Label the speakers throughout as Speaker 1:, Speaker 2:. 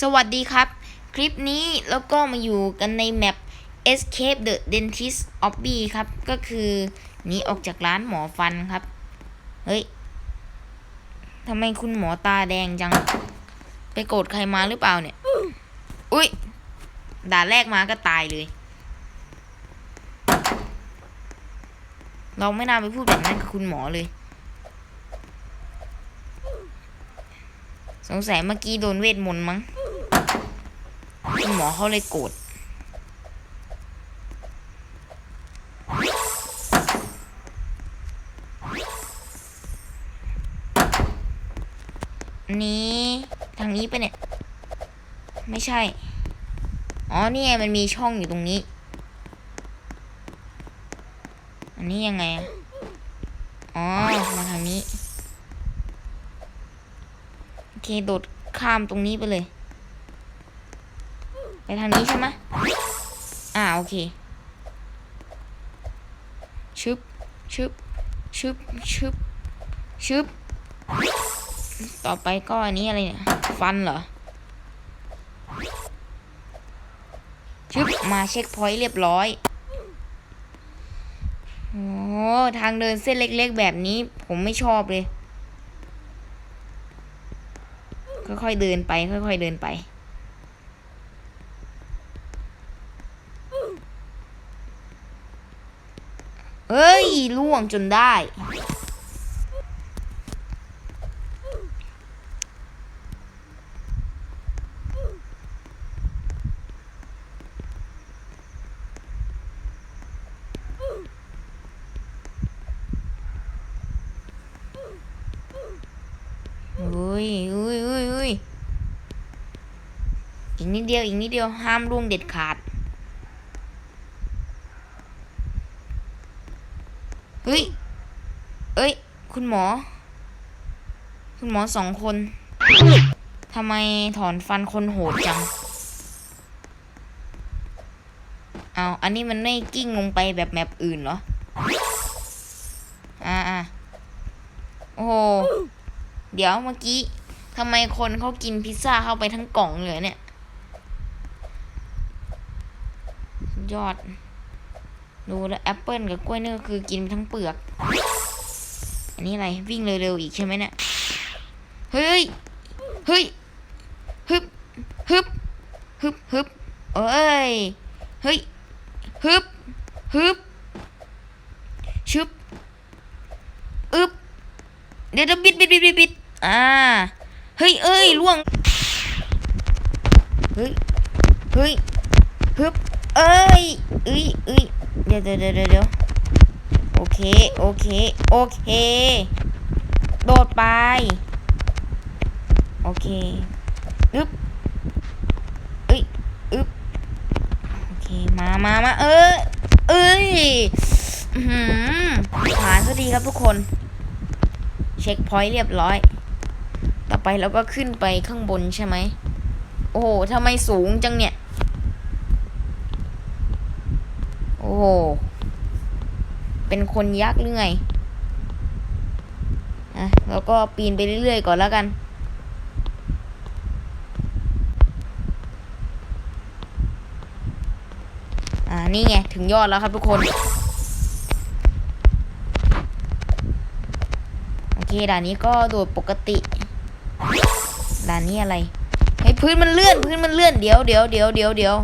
Speaker 1: สวัสดีครับ คลิปนี้แล้วก็มาอยู่กันในแมป Escape the Dentist Obby ครับ ก็คือหนีออกจากร้านหมอฟันครับ เฮ้ยทำไมคุณหมอตาแดงจัง ไปโกรธใครมาหรือเปล่าเนี่ย อุ้ยด่าแรกมาก็ตายเลย เราไม่น่าไปพูดแบบนั้นกับคุณหมอเลย สงสัยเมื่อกี้โดนเวทมนต์มั้ง หมอเขาเลยโกรธนี้ทางนี้ไปเนี่ย ไม่ใช่ อ๋อ นี่ไงมันมีช่องอยู่ตรงนี้ อันนี้ยังไง อ๋อ มาทางนี้ โอเค โดดข้ามตรงนี้ไปเลย ไปทางนี้ใช่ไหมอ่าโอเค ชึบ ชึบ ชึบ ชึบ ชึบ ต่อไปก็อันนี้อะไรเนี่ย ฟันเหรอ ชึบ มาเช็คพอยต์เรียบร้อย โอ้ทางเดินเส้นเล็กๆแบบนี้ ผมไม่ชอบเลย ค่อยๆเดินไป ค่อยๆเดินไป เอ้ยล่วงจนได้ อุ้ยอุ้ยอุ้ยอุ้ยอีกนิดเดียว อีกนิดเดียว ห้ามล่วงเด็ดขาด เฮ้ย เอ้ย คุณหมอ คุณหมอสองคน ทำไมถอนฟันคนโหดจัง เอาอันนี้มันไม่กิ้งลงไปแบบแมปอื่นเหรอ อ่าอ่าโอ้โห เดี๋ยวเมื่อกี้ทำไมคนเขากินพิซซ่าเข้าไปทั้งกล่องเลยเนี่ย ยอด ดูแล้วแอปเปิลกับกล้วยนี่ก็คือกินทั้งเปลือก อันนี้อะไรวิ่งเร็วๆอีกใช่ไหมเนี่ยเฮ้ยเฮ้ยฮึบฮึบฮึบฮึบเอ้ยเฮ้ยฮึบฮึบชึบอึบเดี๋ยวเดี๋ยวบิดบิดบิดบิดบิดอ่าเฮ้ยเอ้ยล่วงเฮ้ยเฮ้ยฮึบเอ้ยเอ้ยเอ้ย เดี๋ยวเดี๋ยวเดี๋ยวโอเค โอเค โอเค โดดไป โอเคอึ๊บเอ้ยอึ๊บโอเค มามามาเออเอ้ยอือหือผ่านซะดีครับทุกคน เช็คพอยต์เรียบร้อย ต่อไปเราก็ขึ้นไปข้างบนใช่ไหม โอ้โหทำไมสูงจังเนี่ย โอ้โห เป็นคนยักษ์หรือไงอะแล้วก็ปีนไปเรื่อยๆก่อนแล้วกัน อ่า นี่ไง ถึงยอดแล้วครับทุกคน โอเค ด่านนี้ก็โดดปกติ ด่านนี้อะไรเฮ้พื้นมันเลื่อน พื้นมันเลื่อน เดี๋ยวเดี๋ยวเดี๋ยวเดี๋ยวเดี๋ยว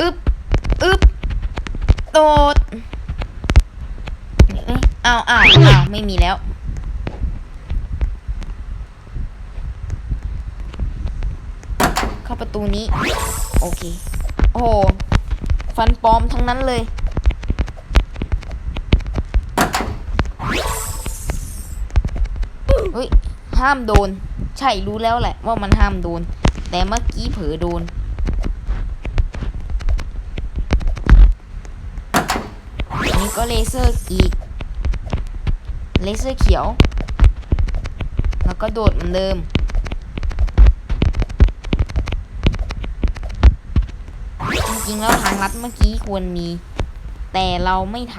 Speaker 1: อึบอึบโดดเอ้ยอ้าวอ้าวอ้าวไม่มีแล้ว เข้าประตูนี้ โอเค โอ้โห ฟันปลอมทั้งนั้นเลย เฮ้ย ห้ามโดน ใช่รู้แล้วแหละ ว่ามันห้ามโดน แต่เมื่อกี้เผลอโดนอันนี้ก็เลเซอร์อีก เลเซอร์เขียว แล้วก็โดดเหมือนเดิม จริงๆแล้วทางลัดเมื่อกี้ควรมี แต่เราไม่ท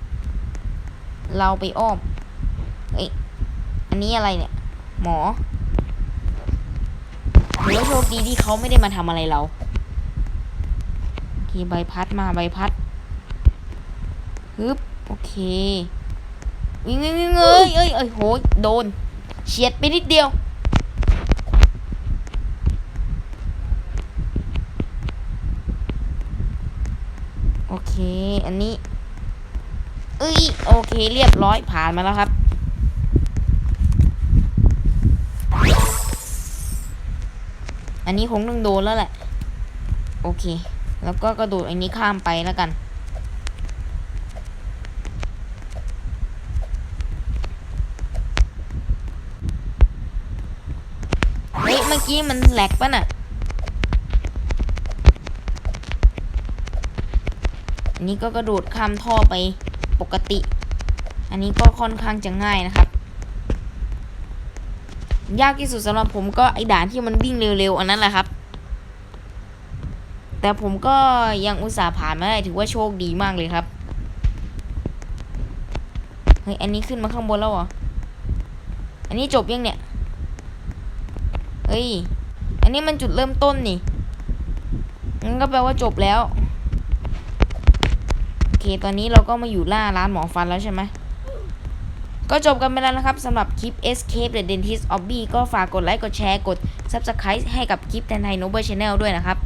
Speaker 1: ำเราไปอ้อมเอ้ยอันนี้อะไรเนี่ย หมอหรือว่าโชคดีที่เขาไม่ได้มาทำอะไรเราโอเคใบพัดมาใบพัดฮึบโอเค วิ่งวิ่งวิ่งเอ้ยเอ้ยเอ้ยโหยโดนเฉียดไปนิดเดียวโอเค อันนี้ เอ้ย โอเค เรียบร้อยผ่านมาแล้วครับ อันนี้คงต้องโดนแล้วแหละ โอเค แล้วก็กระโดดอันนี้ข้ามไปแล้วกัน เฮ้ย เมื่อกี้มันแหลกปะน่ะอันนี้ก็กระโดดข้ามท่อไปปกติ อันนี้ก็ค่อนข้างจะง่ายนะครับ ยากที่สุดสำหรับผมก็ไอ้ด่านที่มันวิ่งเร็วๆ อันนั้นแหละครับ แต่ผมก็ยังอุตส่าห์ผ่านมาได้ถือว่าโชคดีมากเลยครับเฮ้ยอันนี้ขึ้นมาข้างบนแล้วเหรอ อันนี้จบยังเนี่ย เฮ้ย อันนี้มันจุดเริ่มต้นนี่งั้นก็แปลว่าจบแล้ว โอเค ตอนนี้เราก็มาอยู่ล่าร้านหมอฟันแล้วใช่ไหมก็จบกันไปแล้วนะครับสำหรับคลิป Escape the Dentist Obby ก็ฝากกดไลค์ กดแชร์ กด Subscribe ให้กับคลิปแทนไทย Noble Channel ด้วยนะครับ